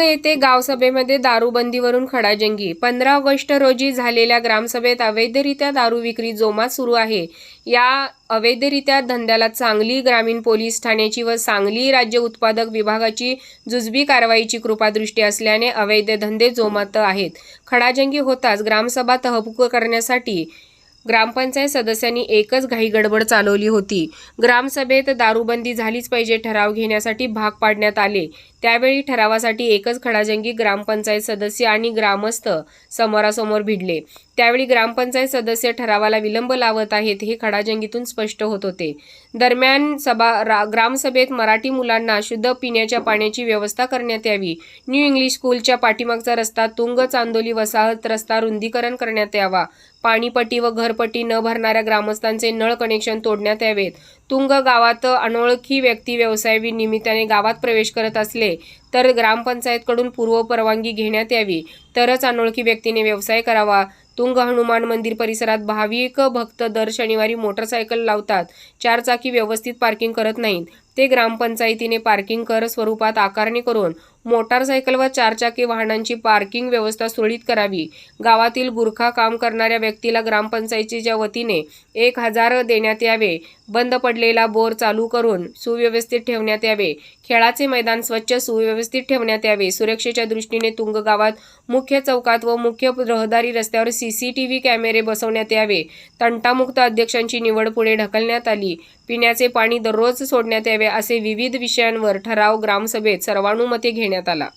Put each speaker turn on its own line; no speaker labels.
येथे गावसभेमध्ये दारूबंदीवरून खडाजंगी. पंधरा ऑगस्ट रोजी झालेल्या ग्रामसभेत अवैधरित्या दारू विक्री जोमात सुरू आहे. या अवैधरित्या धंद्याला सांगली ग्रामीण पोलीस ठाण्याची व सांगली राज्य उत्पादक विभागाची जुजबी कारवाईची कृपादृष्टी असल्याने अवैध धंदे जोमात आहेत. खडाजंगी होताच ग्रामसभा तहकूब करण्यासाठी ग्रामपंचायत सदस्यांनी एकच घाई गडबड चालवली होती. ग्रामसभेत दारूबंदी झालीच पाहिजे ठराव घेण्यासाठी भाग पाडण्यात आले. त्यावेळी ठरावासाठी एकच खडाजंगी ग्रामपंचायत सदस्य आणि ग्रामस्थ समोरासमोर भिडले. त्यावेळी ग्रामपंचायत सदस्य ठरावाला विलंब लावत आहेत हे खडाजंगीतून स्पष्ट होत होते. दरम्यान सभा रा- ग्रामसभेत मराठी मुलांना शुद्ध पिण्याच्या पाण्याची व्यवस्था करण्यात यावी. न्यू इंग्लिश स्कूलच्या पाठीमागचा रस्ता तुंग चांदोली वसाहत रस्ता रुंदीकरण करण्यात यावा. पाणीपट्टी व घरपट्टी न भरणाऱ्या ग्रामस्थांचे नळ कनेक्शन तोडण्यात यावेत. तुंग गावात अनोळखी व्यक्ती व्यवसाय निमित्ताने गावात प्रवेश करत असले तर ग्रामपंचायतकडून पूर्व परवानगी घेण्यात यावी. तरच अनोळखी व्यक्तीने व्यवसाय करावा. तुंग हनुमान मंदिर परिसरात भाविक भक्त दर शनिवारी मोटरसायकल लावतात. चारचाकी व्यवस्थित पार्किंग करत नाहीत. ते ग्रामपंचायतीने पार्किंग कर स्वरूपात आकारणी करून मोटारसायकल व चारचाकी वाहनांची पार्किंग व्यवस्था सुरळीत करावी. गावातील गुरखा काम करणाऱ्या व्यक्तीला ग्रामपंचायतीच्या वतीने एक हजार देण्यात यावे. बंद पडलेला बोर चालू करून सुव्यवस्थित ठेवण्यात यावे. खेळाचे मैदान स्वच्छ सुव्यवस्थित ठेवण्यात यावे. सुरक्षेच्या दृष्टीने तुंग गावात मुख्य चौकात व मुख्य रहदारी रस्त्यावर सीसीटीव्ही कॅमेरे बसवण्यात यावे. तंटामुक्त अध्यक्षांची निवड पुढे ढकलण्यात आली. पिण्याचे पाणी दररोज सोडण्यात यावे असे विविध विषयांवर ठराव ग्रामसभेत सर्वानुमते घेण्यात आला.